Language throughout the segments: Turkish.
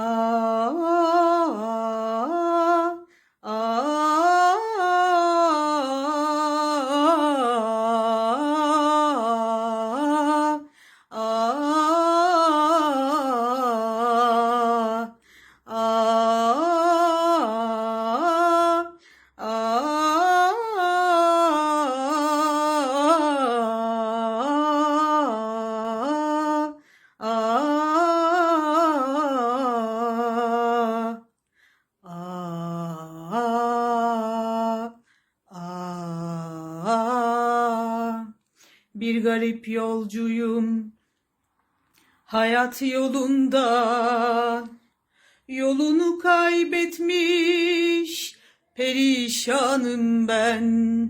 Oh. Bir garip yolcuyum. Hayat yolunda yolunu kaybetmiş perişanım ben.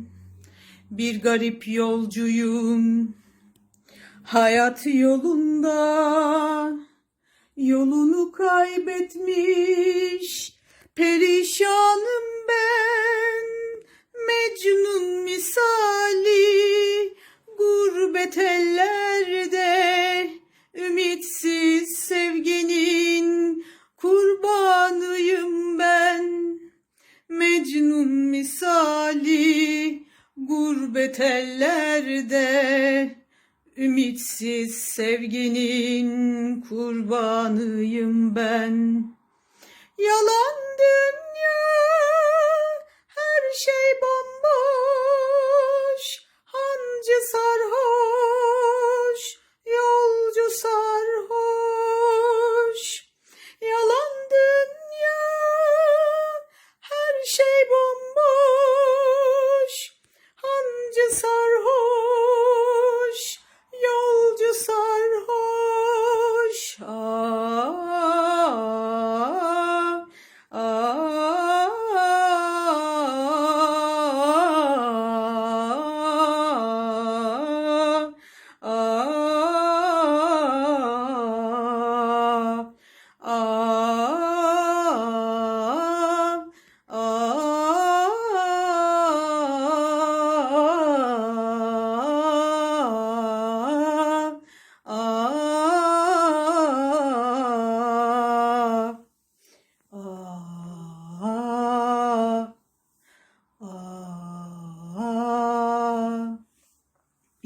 Bir garip yolcuyum. Hayat yolunda yolunu kaybetmiş gurbet ellerde ümitsiz sevginin kurbanıyım ben. Yalan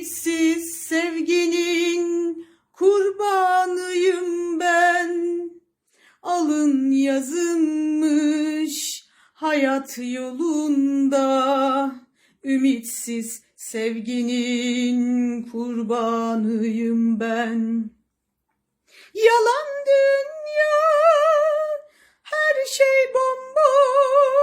Ümitsiz sevginin kurbanıyım ben. Alın yazılmış hayat yolunda Ümitsiz sevginin kurbanıyım ben. Yalan dünya her şey bomboş